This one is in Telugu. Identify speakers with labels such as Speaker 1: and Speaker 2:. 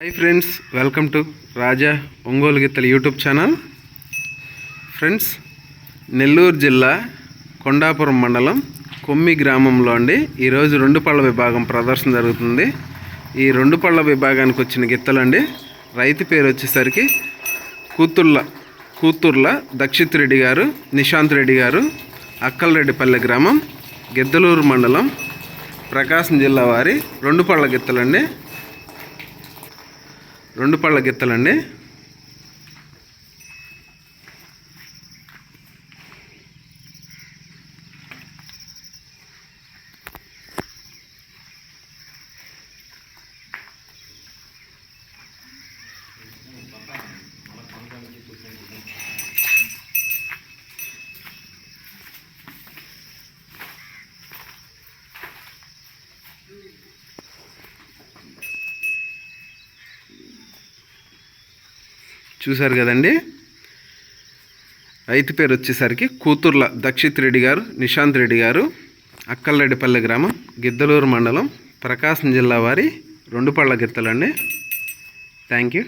Speaker 1: Hi friends welcome to Raja Ongole గిత్తల YouTube channel friends Nellore జిల్లా కొండాపురం మండలం కొమ్మి గ్రామంలో అండి. ఈరోజు రెండు పళ్ళ విభాగం ప్రదర్శన జరుగుతుంది. ఈ రెండు పళ్ళ విభాగానికి వచ్చిన గిత్తలండి రైతు పేరు వచ్చేసరికి కూతుర్ల కూతుర్ల దక్షిత్ రెడ్డి గారు నిశాంత్ రెడ్డి గారు అక్కలరెడ్డిపల్లె గ్రామం గిద్దలూరు మండలం ప్రకాశం జిల్లా వారి రెండు పళ్ళ గిత్తలండి. రెండు పళ్ళ గిత్తలండి. చూశారు కదండి? రైతు పేరు వచ్చేసరికి కూతుర్ల దక్షిత్ రెడ్డి గారు నిశాంత్ రెడ్డి గారు అక్కలరెడ్డిపల్లె గ్రామం గిద్దలూరు మండలం ప్రకాశం జిల్లా వారి రెండు పళ్ళ గిత్తలండి. Thank you.